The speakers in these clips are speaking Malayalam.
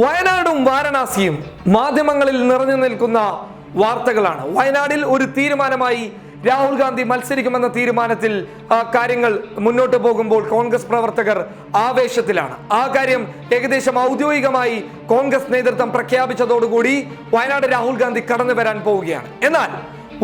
വയനാടും വാരണാസിയും മാധ്യമങ്ങളിൽ നിറഞ്ഞു നിൽക്കുന്ന വാർത്തകളാണ്. വയനാടിൽ ഒരു തീരുമാനമായി രാഹുൽ ഗാന്ധി മത്സരിക്കുമെന്ന തീരുമാനത്തിൽ കാര്യങ്ങൾ മുന്നോട്ട് പോകുമ്പോൾ കോൺഗ്രസ് പ്രവർത്തകർ ആവേശത്തിലാണ്. ആ കാര്യം ഏകദേശം ഔദ്യോഗികമായി കോൺഗ്രസ് നേതൃത്വം പ്രഖ്യാപിച്ചതോടുകൂടി വയനാട് രാഹുൽ ഗാന്ധി കടന്നു വരാൻ പോവുകയാണ്. എന്നാൽ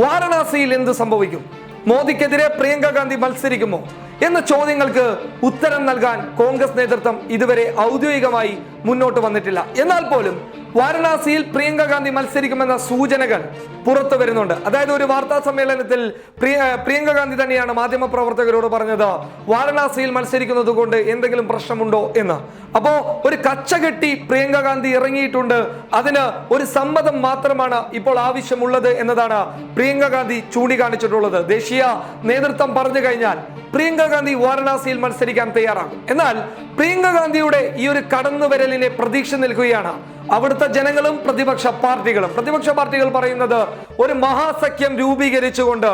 വാരണാസിയിൽ എന്ത് സംഭവിക്കും? മോദിക്കെതിരെ പ്രിയങ്ക ഗാന്ധി മത്സരിക്കുമോ? എന്ന ചോദ്യങ്ങൾക്ക് ഉത്തരം നൽകാൻ കോൺഗ്രസ് നേതൃത്വം ഇതുവരെ ഔദ്യോഗികമായി മുന്നോട്ട് വന്നിട്ടില്ല. എന്നാൽ പോലും വാരണാസിയിൽ പ്രിയങ്ക ഗാന്ധി മത്സരിക്കുമെന്ന സൂചനകൾ പുറത്തു വരുന്നുണ്ട്. അതായത് ഒരു വാർത്താ സമ്മേളനത്തിൽ പ്രിയ പ്രിയങ്ക ഗാന്ധി തന്നെയാണ് മാധ്യമ പ്രവർത്തകരോട് പറഞ്ഞത് വാരണാസിയിൽ മത്സരിക്കുന്നത് കൊണ്ട് എന്തെങ്കിലും പ്രശ്നമുണ്ടോ എന്ന്. അപ്പോ ഒരു കച്ച കെട്ടി പ്രിയങ്ക ഗാന്ധി ഇറങ്ങിയിട്ടുണ്ട്. അതിന് ഒരു സമ്മതം മാത്രമാണ് ഇപ്പോൾ ആവശ്യമുള്ളത് എന്നതാണ് പ്രിയങ്ക ഗാന്ധി ചൂണ്ടിക്കാണിച്ചിട്ടുള്ളത്. ദേശീയ നേതൃത്വം പറഞ്ഞു കഴിഞ്ഞാൽ പ്രിയങ്ക ഗാന്ധി വാരണാസിയിൽ മത്സരിക്കാൻ തയ്യാറാകും എന്നാൽ പ്രിയങ്ക ഗാന്ധിയുടെ ഈ ഒരു കടന്നുവരലിനെ പ്രതീക്ഷ നൽകുകയാണ് അവിടുത്തെ ജനങ്ങളും പ്രതിപക്ഷ പാർട്ടികളും. പ്രതിപക്ഷ പാർട്ടികൾ പറയുന്നത് ഒരു മഹാസഖ്യം രൂപീകരിച്ചുകൊണ്ട്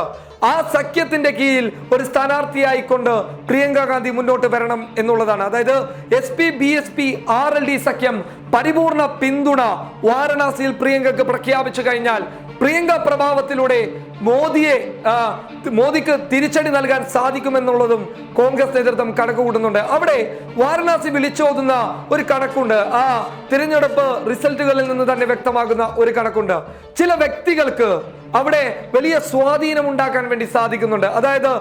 ആ സഖ്യത്തിന്റെ കീഴിൽ ഒരു സ്ഥാനാർത്ഥിയായിക്കൊണ്ട് പ്രിയങ്ക ഗാന്ധി മുന്നോട്ട് വരണം എന്നുള്ളതാണ്. അതായത് S P B S P R L D സഖ്യം പരിപൂർണ പിന്തുണ വാരണാസിയിൽ പ്രിയങ്കക്ക് പ്രഖ്യാപിച്ചു കഴിഞ്ഞാൽ പ്രിയങ്ക പ്രഭാവത്തിലൂടെ മോദിയെ മോദിക്ക് തിരിച്ചടി നൽകാൻ സാധിക്കുമെന്നുള്ളതും കോൺഗ്രസ് നേതൃത്വം കണക്ക് കൂട്ടുന്നുണ്ട് അവിടെ വാരണാസി വിളിച്ചോതുന്ന ഒരു കണക്കുണ്ട്. ആ തിരഞ്ഞെടുപ്പ് റിസൾട്ടുകളിൽ നിന്ന് തന്നെ വ്യക്തമാകുന്ന ഒരു കണക്കുണ്ട്. ചില വ്യക്തികൾക്ക് അവിടെ വലിയ സ്വാധീനം ഉണ്ടാക്കാൻ വേണ്ടി സാധിക്കുന്നുണ്ട്. അതായത്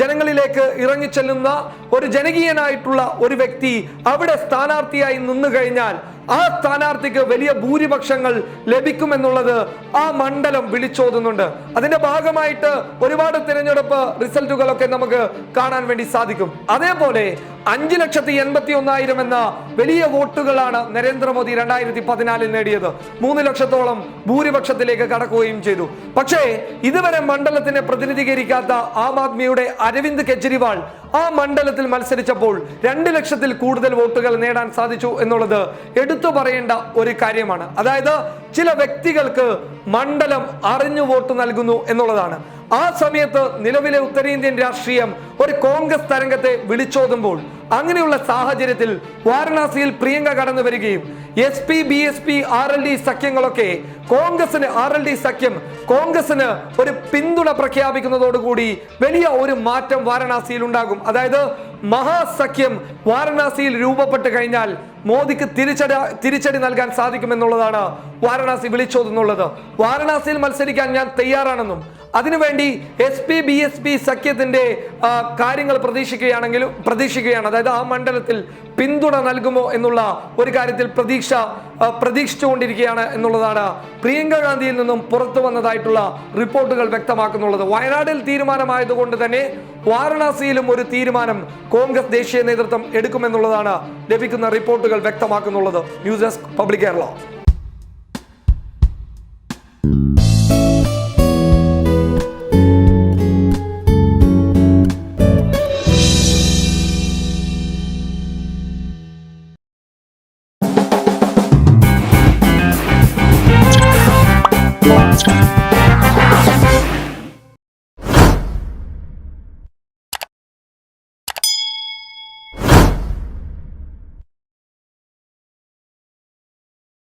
ജനങ്ങളിലേക്ക് ഇറങ്ങിച്ചെല്ലുന്ന ഒരു ജനകീയനായിട്ടുള്ള ഒരു വ്യക്തി അവിടെ സ്ഥാനാർത്ഥിയായി നിന്നു കഴിഞ്ഞാൽ ആ സ്ഥാനാർത്ഥിക്ക് വലിയ ഭൂരിപക്ഷങ്ങൾ ലഭിക്കുമെന്നുള്ളത് ആ മണ്ഡലം വിളിച്ചോതുന്നുണ്ട്. അതിന്റെ ഭാഗമായിട്ട് ഒരുപാട് തിരഞ്ഞെടുപ്പ് റിസൾട്ടുകളൊക്കെ നമുക്ക് കാണാൻ വേണ്ടി സാധിക്കും. അതേപോലെ അഞ്ചു ലക്ഷത്തി എൺപത്തി ഒന്നായിരം എന്ന വലിയ വോട്ടുകളാണ് നരേന്ദ്രമോദി രണ്ടായിരത്തി പതിനാലിൽ നേടിയത്. മൂന്ന് ലക്ഷത്തോളം ഭൂരിപക്ഷത്തിലേക്ക് കടക്കുകയും ചെയ്തു. പക്ഷേ ഇതുവരെ മണ്ഡലത്തിനെ പ്രതിനിധീകരിക്കാത്ത ആം ആദ്മിയുടെ അരവിന്ദ് കെജ്രിവാൾ ആ മണ്ഡലത്തിൽ മത്സരിച്ചപ്പോൾ രണ്ട് ലക്ഷത്തിൽ കൂടുതൽ വോട്ടുകൾ നേടാൻ സാധിച്ചു എന്നുള്ളത് എടുത്തു പറയേണ്ട ഒരു കാര്യമാണ്. അതായത് ചില വ്യക്തികൾക്ക് മണ്ഡലം അറിഞ്ഞു വോട്ട് നൽകുന്നു എന്നുള്ളതാണ്. ആ സമയത്ത് നിലവിലെ ഉത്തരേന്ത്യൻ രാഷ്ട്രീയം ഒരു കോൺഗ്രസ് തരംഗത്തെ വിളിച്ചോതുമ്പോൾ അങ്ങനെയുള്ള സാഹചര്യത്തിൽ വാരണാസിയിൽ പ്രിയങ്ക കടന്നു വരികയും S P B S P R L D സഖ്യങ്ങളൊക്കെ കോൺഗ്രസിന് ആർ എൽ ഡി സഖ്യം കോൺഗ്രസിന് ഒരു പിന്തുണ പ്രഖ്യാപിക്കുന്നതോടുകൂടി വലിയ ഒരു മാറ്റം വാരണാസിയിൽ ഉണ്ടാകും. അതായത് മഹാസഖ്യം വാരണാസിയിൽ രൂപപ്പെട്ട് കഴിഞ്ഞാൽ മോദിക്ക് തിരിച്ചടി തിരിച്ചടി നൽകാൻ സാധിക്കുമെന്നുള്ളതാണ് വാരണാസി വിളിച്ചോതുന്നുള്ളത്. വാരണാസിയിൽ മത്സരിക്കാൻ ഞാൻ തയ്യാറാണെന്നും അതിനുവേണ്ടി S P B S P സഖ്യത്തിന്റെ കാര്യങ്ങൾ പ്രതീക്ഷിക്കുകയാണെങ്കിലും പ്രതീക്ഷിക്കുകയാണ്. അതായത് ആ മണ്ഡലത്തിൽ പിന്തുണ നൽകുമോ എന്നുള്ള ഒരു കാര്യത്തിൽ പ്രതീക്ഷ പ്രതീക്ഷിച്ചുകൊണ്ടിരിക്കുകയാണ് എന്നുള്ളതാണ് പ്രിയങ്ക ഗാന്ധിയിൽ നിന്നും പുറത്തു വന്നതായിട്ടുള്ള റിപ്പോർട്ടുകൾ വ്യക്തമാക്കുന്നുള്ളത് വയനാടിൽ തീരുമാനമായതുകൊണ്ട് തന്നെ വാരണാസിയിലും ഒരു തീരുമാനം കോൺഗ്രസ് ദേശീയ നേതൃത്വം എടുക്കുമെന്നുള്ളതാണ് ലഭിക്കുന്ന വ്യക്തമാക്കുന്നുള്ളത് ന്യൂസ് ഡെസ്ക് പബ്ലിക് കേരള.